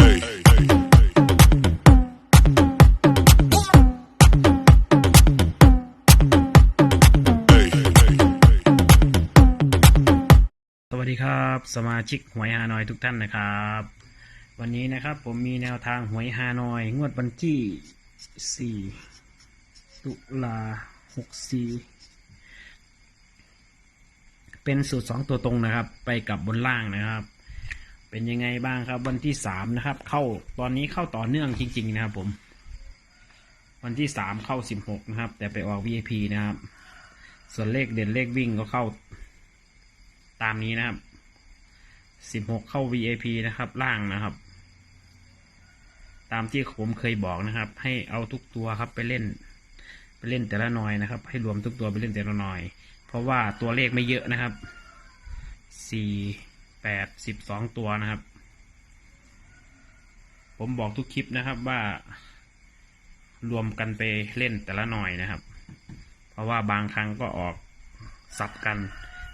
สวัสดีครับ สมาชิกหวยฮานอยทุกท่านนะครับ วันนี้นะครับผมมีแนวทางหวยฮานอย งวดวันที่ 4 ตุลา 64 เป็นสูตร 2 ตัวตรงนะครับ ไปกับบนล่างนะครับ เป็นยังไงบ้างครับ วันที่3นะครับ เข้าตอนนี้เข้าต่อเนื่องจริง ๆ นะครับผม วันที่3เข้า16นะครับ แต่ไปออก VIP นะครับ ส่วนเลขเด่นเลขวิ่งก็เข้าตามนี้นะครับสิบหกเข้า VAP นะครับ ล่างนะครับ ตามที่ผมเคยบอกนะครับ ให้เอาทุกตัวครับไปเล่น ไปเล่นแต่ละหน่อยนะครับ ให้รวมทุกตัวไปเล่นแต่ละหน่อย เพราะว่าตัวเลขไม่เยอะนะครับสี่ แปดสิบสองตัวนะครับ ผมบอกทุกคลิปนะครับว่า รวมกันไปเล่นแต่ละหน่อยนะครับ เพราะว่าบางครั้งก็ออกสับกัน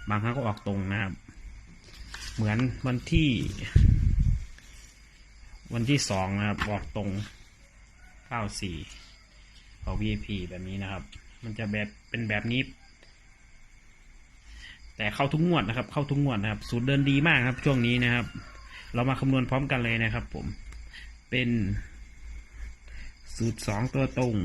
บางครั้งก็ออกตรงนะครับ เหมือนวันที่ วันที่สองนะครับ ออกตรงเก้าสี่ของ VIP แบบนี้นะครับ มันจะแบบเป็นแบบนี้ แต่เข้าทุกงวดนะครับ เข้าทุกงวดนะครับ สูตรเดินดีมากครับ ช่วงนี้นะครับ เรามาคำนวณพร้อมกันเลยนะครับ ผม เป็นสูตรสองตัวตรง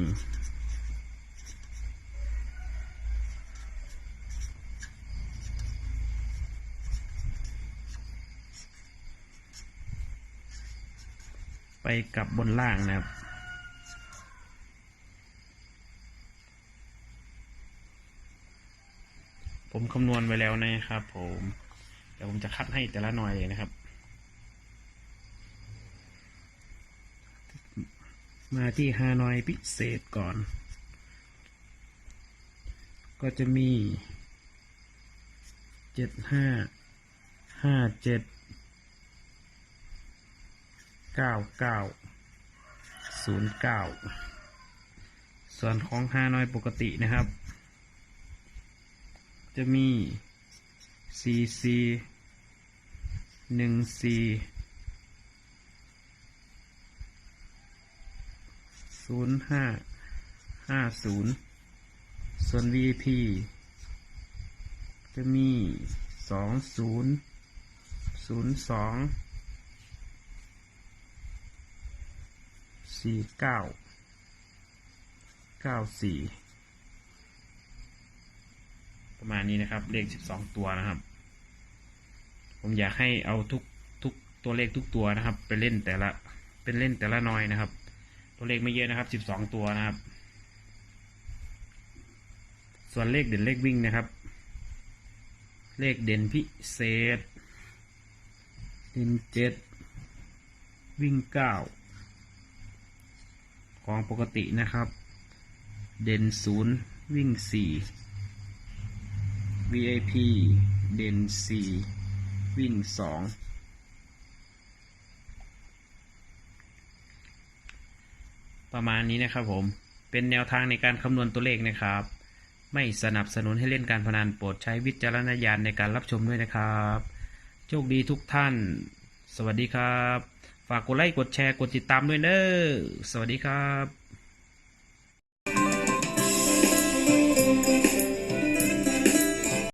ไปกับบนล่างนะครับ ผมคำนวณไว้แล้วนะครับผมเดี๋ยวผมจะคัดให้แต่ละหน่อยเลยนะครับ มาที่ฮานอยพิเศษก่อน ก็จะมีเจ็ดห้าห้าเจ็ดเก้าเก้าศูนย์เก้าส่วนของฮานอยปกตินะครับ จะมีซีซีหนึ่งซีศูนย์ห้าห้าศูนย์ส่วน VIP จะมีสองศูนย์ศูนย์สองสี่เก้าเก้าสี่ ประมาณนี้นะครับ เลขสิบสองตัวนะครับ ผมอยากให้เอาทุกทุกตัวเลขทุกตัวนะครับ ไปเล่นแต่ละเป็นเล่นแต่ละน้อยนะครับ ตัวเลขไม่เยอะนะครับสิบสองตัวนะครับ ส่วนเลขเด่นเลขวิ่งนะครับ เลขเด่นพิเศษเด่นเจ็ดวิ่งเก้าของปกตินะครับ เด่นศูนย์วิ่งสี่ VIP เด่นสี่วิ่งสองประมาณนี้นะครับผม เป็นแนวทางในการคำนวณตัวเลขนะครับ ไม่สนับสนุนให้เล่นการพนันโปรดใช้วิจารณญาณในการรับชมด้วยนะครับ โชคดีทุกท่าน สวัสดีครับ ฝากกดไลค์ กดแชร์ กดติดตามด้วยเนอะสวัสดีครับ